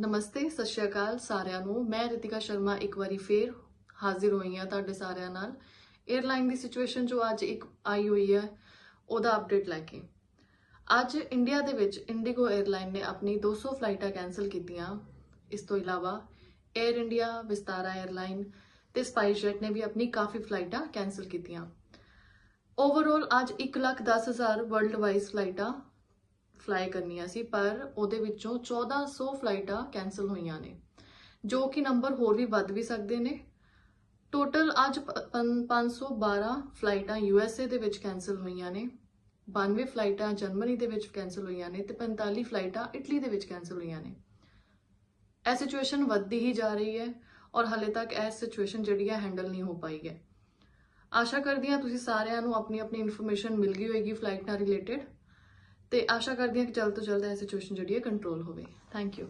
ਨਮਸਤੇ, ਸਤਿ ਸ਼੍ਰੀ ਅਕਾਲ ਸਾਰਿਆਂ ਨੂੰ। ਮੈਂ ਰਿਤਿਕਾ ਸ਼ਰਮਾ ਇੱਕ ਵਾਰੀ ਫੇਰ ਹਾਜ਼ਰ ਹੋਈ ਹਾਂ ਤੁਹਾਡੇ ਸਾਰਿਆਂ ਨਾਲ। 에ਅਰਲਾਈਨ ਦੀ ਸਿਚੁਏਸ਼ਨ ਜੋ ਅੱਜ ਇੱਕ ਆਈ ਹੋਈ ਹੈ, ਉਹਦਾ ਅਪਡੇਟ ਲੈ ਕੇ। ਅੱਜ ਇੰਡੀਆ ਦੇ ਵਿੱਚ ਇੰਡੀਗੋ 에ਅਰਲਾਈਨ ਨੇ ਆਪਣੀ 200 ਫਲਾਈਟਾਂ ਕੈਨਸਲ ਕੀਤੀਆਂ। ਇਸ ਤੋਂ ਇਲਾਵਾ 에ਅਰ ਇੰਡੀਆ ਵਿਸਤਾਰਾ 에ਅਰਲਾਈਨ ਤੇ ਸਪਾਈਸਜੈਟ ਨੇ ਵੀ ਆਪਣੀ ਕਾਫੀ ਫਲਾਈਟਾਂ ਕੈਨਸਲ ਕੀਤੀਆਂ। ਓਵਰਆਲ ਅੱਜ 1 ਲੱਖ 10 ਹਜ਼ਾਰ ਵਰਲਡ ਵਾਈਜ਼ ਫਲਾਈਟਾਂ ਫਲਾਈ ਕਰਨੀਆਂ ਸੀ, ਪਰ ਉਹਦੇ ਵਿੱਚੋਂ 1400 ਫਲਾਈਟਾਂ ਕੈਨਸਲ ਹੋਈਆਂ ਨੇ, ਜੋ ਕਿ ਨੰਬਰ ਹੋਰ ਵੀ ਵੱਧ ਵੀ ਸਕਦੇ ਨੇ। ਟੋਟਲ ਅੱਜ ਪ- ਪੰ- 512 ਫਲਾਈਟਾਂ ਯੂਐਸਏ ਦੇ ਵਿੱਚ ਕੈਨਸਲ ਹੋਈਆਂ ਨੇ 92 ਫਲਾਈਟਾਂ ਜਰਮਨੀ ਦੇ ਵਿੱਚ ਕੈਨਸਲ ਹੋਈਆਂ ਨੇ ਤੇ 45 ਫਲਾਈਟਾਂ ਇਟਲੀ ਦੇ ਵਿੱਚ ਕੈਨਸਲ ਹੋਈਆਂ ਨੇ। ਇਹ ਸਿਚੁਏਸ਼ਨ ਵੱਧਦੀ ਹੀ ਜਾ ਰਹੀ ਹੈ ਔਰ ਹਲੇ ਤੱਕ ਇਹ ਸਿਚੁਏਸ਼ਨ ਜਿਹੜੀ ਹੈ ਹੈਂਡਲ ਨਹੀਂ ਹੋ ਪਾਈ ਹੈ। ਆਸ਼ਾ ਕਰਦੀ ਹਾਂ ਤੁਸੀਂ ਸਾਰਿਆਂ ਨੂੰ ਆਪਣੀ ਆਪਣੀ ਇਨਫੋਰਮੇਸ਼ਨ ਮਿਲ ਗਈ ਹੋਏਗੀ ਫਲਾਈਟ ਨਾਲ ਰਿਲੇਟਡ ਤੇ ਆਸ਼ਾ ਕਰਦੀ ਹਾਂ ਕਿ ਜਲਦ ਤੋਂ ਜਲਦ ਇਹ ਸਿਚੁਏਸ਼ਨ ਜਿਹੜੀ ਹੈ ਕੰਟਰੋਲ ਹੋਵੇ। Thank you